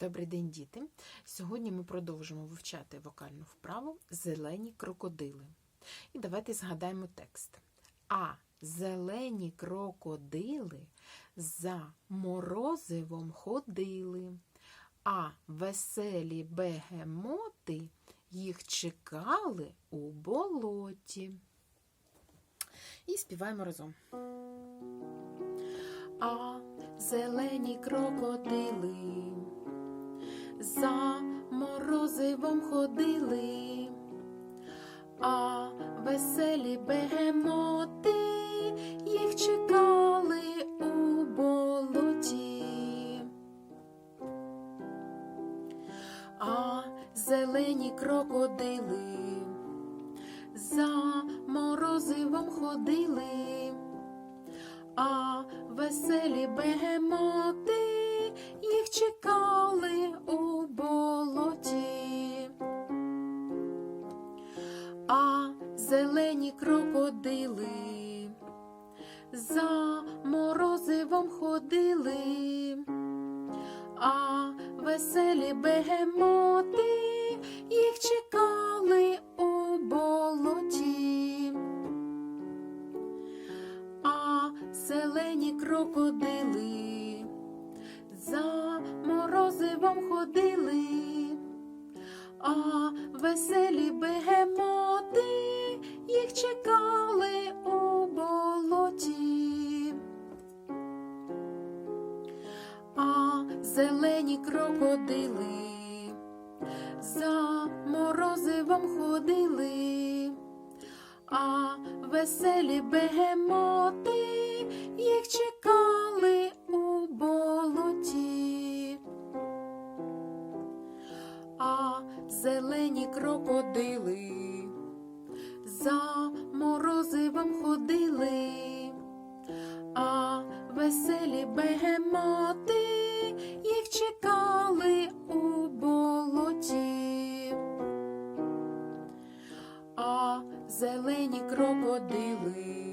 Добрий день, діти! Сьогодні ми продовжимо вивчати вокальну вправу Зелені крокодили. І давайте згадаємо текст. А зелені крокодили за морозивом ходили, а веселі бегемоти їх чекали у болоті. І співаємо разом. А зелені крокодили морозивом ходили, а веселі бегемоти їх чекали у болоті. А зелені крокодили за морозивом ходили, а веселі бегемоти зелені крокодили за морозивом ходили, а веселі бегемоти їх чекали у болоті. А зелені крокодили за морозивом ходили, а веселі бегемоти зелені крокодили за морозивом ходили, а веселі бегемоти їх чекали у болоті. А зелені крокодили за морозивом ходили, а веселі бегемоти чекали у болоті. А зелені крокодили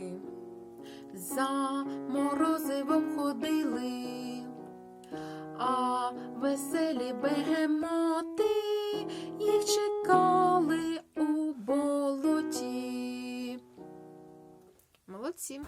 за морозивом ходили, а веселі бегемоти їх чекали у болоті. Молодці!